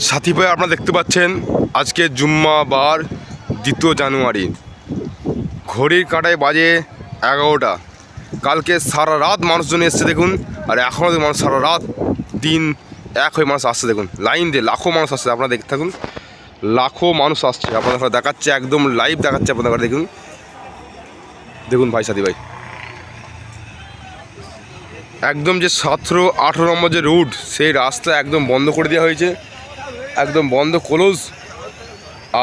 সাথী ভাই, আপনারা দেখতে পাচ্ছেন, আজকে জুম্মাবার দ্বিতীয় জানুয়ারি। ঘড়ির কাঁটায় বাজে এগারোটা। কালকে সারা রাত মানুষজন এসছে, দেখুন। আর এখনও মানুষ সারা রাত দিন এক হয়ে মানুষ আসছে, দেখুন। লাইন দিয়ে লাখো মানুষ আসছে, আপনারা দেখতে থাকুন। লাখো মানুষ আসছে, আপনাদের দেখাচ্ছে, একদম লাইভ দেখাচ্ছে আপনাদের দেখুন। দেখুন ভাই, সাথী ভাই। একদম যে সতেরো আঠেরো নম্বর যে রুট সেই রাস্তা একদম বন্ধ করে দেওয়া হয়েছে। একদম বন্ধ ক্লোজ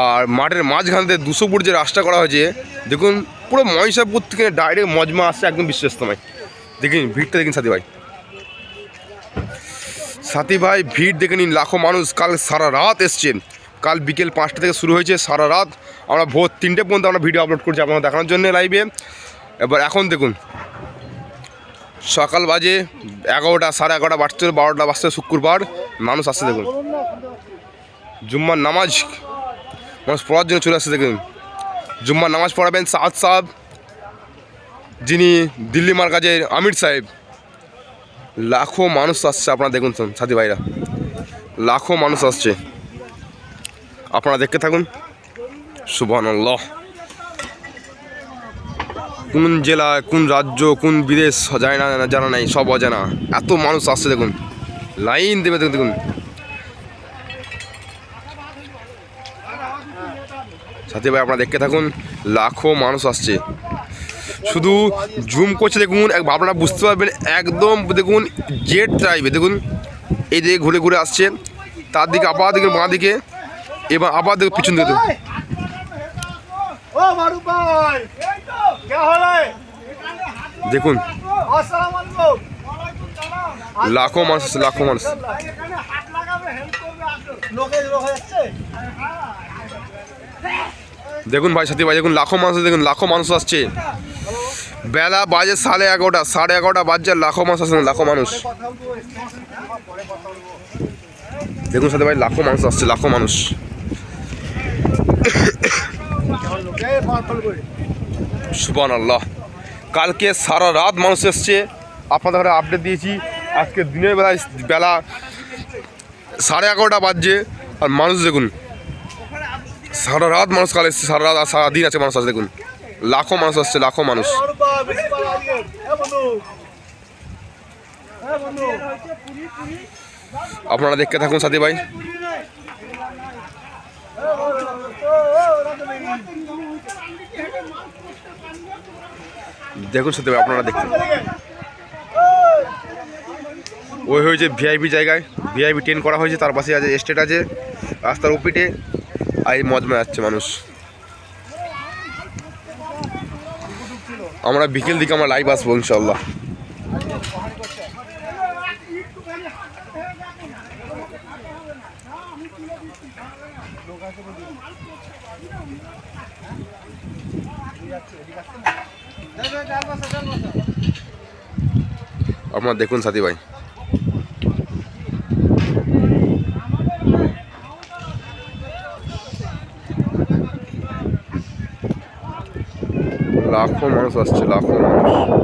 আর মাঠের মাঝখান থেকে দুশো ফুট যে রাস্তা করা হয়েছে, দেখুন, পুরো মহিষাপুর থেকে ডাইরেক্ট মজমা আসছে একদম বিশ্বস্তময়। দেখুন, ভিড়টা দেখুন সাথী ভাই। সাথী ভাই, ভিড় দেখে নিন, লাখো মানুষ কাল সারা রাত এসছেন। কাল বিকেল পাঁচটা থেকে শুরু হয়েছে সারা রাত। আমরা ভোর তিনটে পর্যন্ত আমরা ভিডিও আপলোড করছি আপনারা দেখানোর জন্য লাইভে এবার এখন দেখুন, সকাল বাজে এগারোটা, সাড়ে এগারোটা বাজছে বারোটা বাজছে শুক্রবার, মানুষ আসছে দেখুন। জুম্মার নামাজ মানুষ পড়ার জন্য চলে আসছে দেখুন। জুম্মার নামাজ পড়াবেন সাদ সাহেব, যিনি দিল্লি মার্কাজের আমির সাহেব। লাখো মানুষ আসছে, আপনারা দেখুন সাথী ভাইরা। লাখো মানুষ আসছে। আপনারা দেখতে থাকুন। সুবহান আল্লাহ কোন জেলা, কোন রাজ্য, কোন বিদেশ যায় না, জানা নাই, সব অজানা। এত মানুষ আসছে দেখুন। লাইন দেবে দেখুন দেখুন। সাথী ভাই আপনারা দেখতে থাকুন লাখো মানুষ আসছে। শুধু জুম করছে দেখুন এক আপনারা বুঝতে পারবেন একদম দেখুন জেট টাইপে দেখুন এই দিকে ঘুরে ঘুরে আসছে তার দিকে আবার দেখুন বাঁ দিকে এবার আবার দেখুন পিছন দিকে। দেখুন। লাখো মানুষ আসছে লাখো মানুষ। লোকে দেখুন ভাই, সাথী ভাই, দেখুন লাখো মানুষ, দেখুন লাখো মানুষ আসছে। বেলা বাজে সাড়ে এগারোটা সাড়ে এগারোটা বাজছে, লাখো মানুষ আসছে লাখো মানুষ। দেখুন সাথে ভাই, লাখো মানুষ আসছে, লাখো মানুষ। সুবান আল্লাহ কালকে সারা রাত মানুষ এসছে। আপনাদের আপডেট দিয়েছি। আজকে দিনের বেলায় বেলা সাড়ে এগারোটা বাজছে। আর মানুষ দেখুন সারা রাত মানুষ কাল এসছে, সারা রাত সারা দিন আছে মানুষ আছে দেখুন। লাখো মানুষ আসছে, লাখো মানুষ। আপনারা দেখতে থাকুন সাথী ভাই। দেখুন সাথী ভাই, আপনারা দেখতে। ওই হয়েছে ভিআইপি জায়গায়, ভিআইপি ট্রেন করা হয়েছে, তার পাশে আছে এস্টেট আছে, রাস্তার উপিটে। আর এই মজমা যাচ্ছে মানুষ। আমরা বিকেল দিকে আমরা লাইভ আসব ইনশাল্লাহ আপনারা দেখুন সাথী ভাই। লাখো মানুষ আসছে লাখো মানুষ